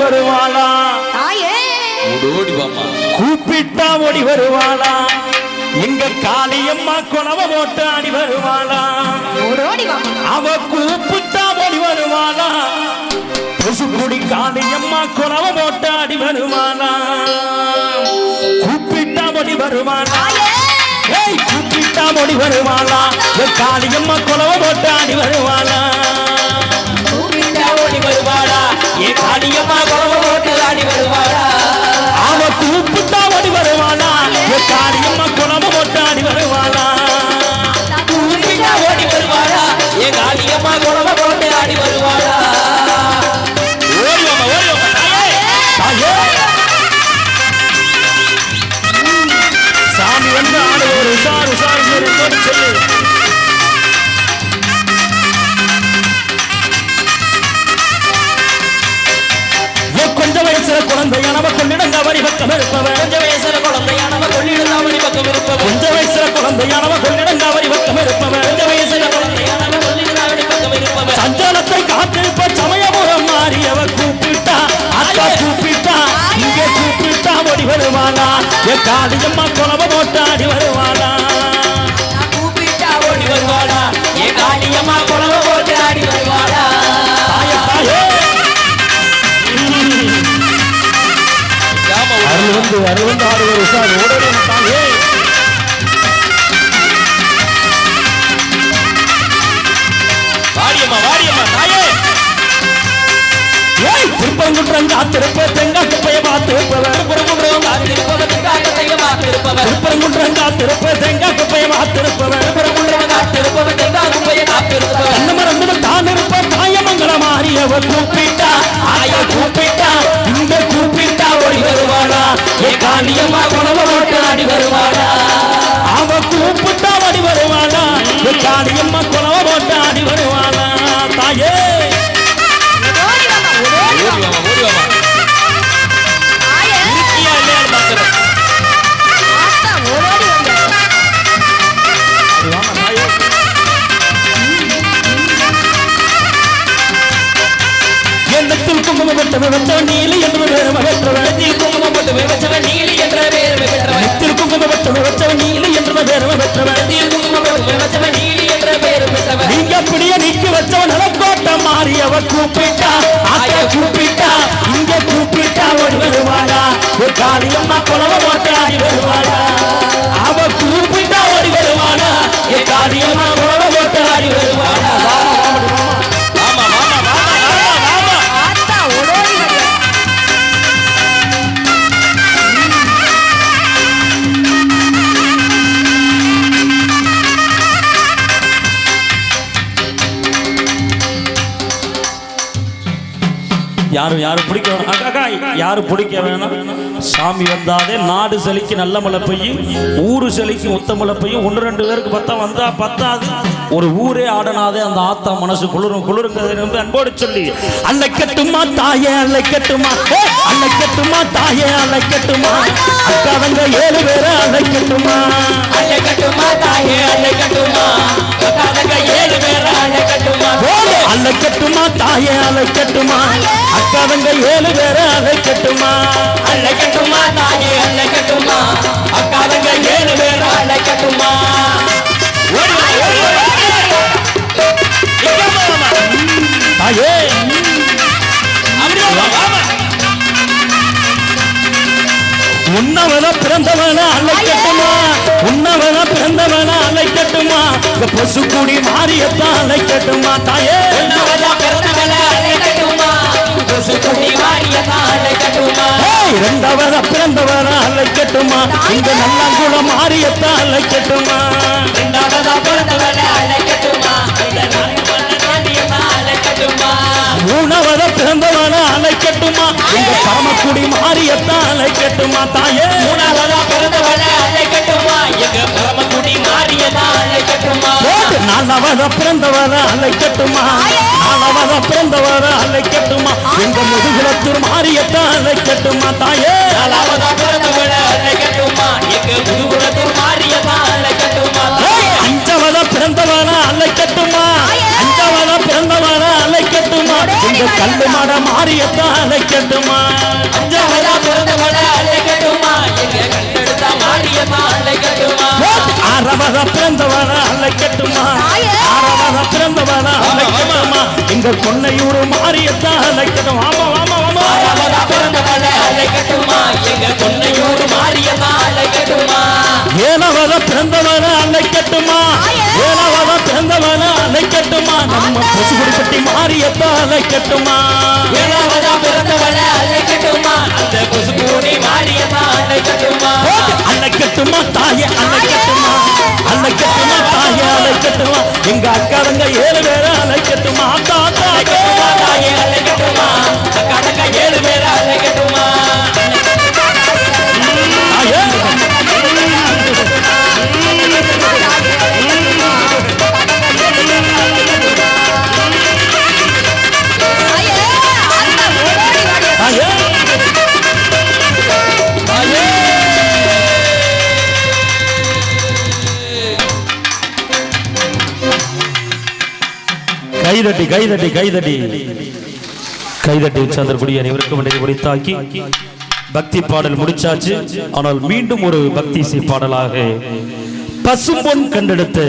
வருவாளா தாயே. ஓடி வாமா கூப்பிட்டா ஓடி வருவாளா எங்க காளியம்மா குணவ போட்டு ஆடி வருவாளா அவ கூப்பிட்டா ஓடி வருவாளா பசுக்குடி காளியம்மா குணவ போட்டு ஆடி வருவாளா கூப்பிட்டா ஓடி வருவாளா ஏய் கூப்பிட்டா ஓடி வருவாளா காளியம்மா குணவ போட்டு ஆடி வருவாளா வருவாளா என் காளியம்மா குழவ போட்டாடி வருவாளா கூப்பிட்டா ஓடி வருவாளா ஏ காளியம்மா குழவ போட்டு ஆடி வருவாளா அருள் வந்து அருள் வந்து சார் ஓடவே தாயே ஏய் திருப்பங்குன்றம் காத்திருப்ப தெங்காய் குப்பையை பார்த்திருப்பவர் புறமுறம் காத்திருப்பவன் காக்கத்தையும் காத்திருப்பவன் திருப்பரங்குன்றம் காத்திருப்ப தெங்காய் குப்பையை பார்த்திருப்பவர் புறமுறம் காத்திருப்பவன் தெங்காய் குப்பையை காத்திருப்பவன் கண்ணு மறந்து தான் இருப்ப தாயமங்கல மாறியவர் கூப்பிட்டா ஆய கூப்பிட்டா இந்த கூப்பிட்டா ஓடி வருவாளா ஏ ஆடி வருவாளா அவ கூப்பிட்டா ஓடி வருவாளா ஏ வச்சவன் வச்சவன் நீலி என்று வேறும வெற்றவன் நெத்தியில் குங்குமம் போட்டு வச்சவன் நீலி என்ற பேர் பெற்றவன் நெத்தில் குங்குமம் போட்டு வச்சவன் நீலி என்று வேறும வெற்றவன் நெத்தியில் குங்குமம் போட்டு வச்சவன் நீலி என்ற பேர் பெற்றவன் நீங்க அப்படியே நிக்க வச்சவன் நலக்கோட்டை மாறியவ கூப்பிட்டா. ஆய கூப்பிட்டா இங்க கூப்பிட்டா ஒரு வருவாளா ஒரு காரியம்மா குலவ யாரும் யாரும் பிடிக்க வேணாம். யாரும் பிடிக்க வேணாம்? சாமி வந்தாதே நாடு செழிக்கு நல்ல மழை பெய்யும் ஊரு செழிக்கு உத்த மழை பெய்யும் ஒன்று ரெண்டு பேருக்கு பத்தா வந்தா பத்தாது. ஒரு ஊரே ஆடனாதே அந்த ஆத்தா மனசு குளிரும் குளிருங்கிறது அன்போடு சொல்லி அல்ல கட்டுமா தாயே அல்ல கட்டுமா? அல்ல கட்டுமா தாயே அல்ல கட்டுமா? அக்காதங்க ஏழு பேரை அல்ல கட்டுமா? அள்ளை கட்டுமா தாயே அள்ளை கட்டுமா? ஏழு பேர் அள்ளை கட்டுமா? அல்ல கட்டுமா தாயே அல்ல கட்டுமா? அக்காதங்க ஏழு பேரை அல்ல கட்டுமா? அள்ளை கட்டுமா தாயே அள்ளை கட்டுமா? அக்காதங்க ஏழு பேர் அள்ளை கட்டுமா? ஓடி வா, ஓடி வா, ஓடி வா. நிக்காம வாமா. தாயே. உன்னவன பிறந்தவன அழைக்கட்டுமா உன்னவன பிறந்தவன அழைக்கட்டுமா இந்த பசுக்குடி மாரியத்தான் அழைக்கட்டுமா தாயே பிறந்தவன அழைக்கட்டுமா நல்லங்குள மாரியத்தான் அழைக்கட்டுமா இந்த நான்கு வண்ண தாண்டியத்தான் அள்ளை கட்டுமா? மூணவன பிறந்தவன அழைக்கட்டுமா இந்த பரமக்குடி மாரியத்தான் அழைக்கட்டுமா தாயே? மூணாவதா பிறந்தவள அள்ளை கட்டுமா? எங்க பரமக்குடி மாரியத்தான் அள்ளை கட்டுமா? ஓடு நாலாவத பிறந்தவர அழைக்கட்டுமா நாலாவத பிறந்தவர அழைக்கட்டுமா எங்க முதுகுலத்தூர் மாரியத்தான் அழைக்கட்டுமா தாயே? நாலாவதா பிறந்தவள எங்க முதுகுலத்தூர் மாரியத்தான் அள்ளை அஞ்சவத பிறந்தவர அழைக்கட்டுமா அஞ்சவத பிறந்தவர அழைக்கட்டுமா எங்க கல்லு மாட மாரியத்தை அழைக்கட்டுமா அஞ்சவரா பிறந்தவர அழைக்கட்டுமா எங்க கல்லெடுத்த மாரியம்மா ஆரவர பிறந்தவன அழைக்கட்டுமா தாயே. ஆரவர பிறந்தவன அழைக்கட்டுமா எங்க கொன்னையூர் மாறியத்தான் அழைக்கட்டும் ஆமா ஆமா ஆமா ஆறாவதா பிறந்தவள அழைக்கட்டுமா எங்க கொன்னையூர் மாரியம்மா அழைக்கட்டுமா ஏழவர பிறந்தவன அழைக்கட்டுமா தாயே. ஏழவர பிறந்தவன அழைக்கட்டுமா நம்ம பசுகுடிப்பட்டி மாறியத்தான் அழைக்கட்டுமா ஏழாவதா பிறந்தவள அழைக்கட்டுமா அந்த குசுபூனி மாரியம்மா கைதட்டி கைதட்டி கைதட்டி. கைதட்டி சந்திரபுடி அனைவருக்கும் இடையே முடித்தாக்கி பக்தி பாடல் முடிச்சாச்சு. ஆனால் மீண்டும் ஒரு பக்தி இசை பாடலாக பசும்பொன் கண்டெடுத்து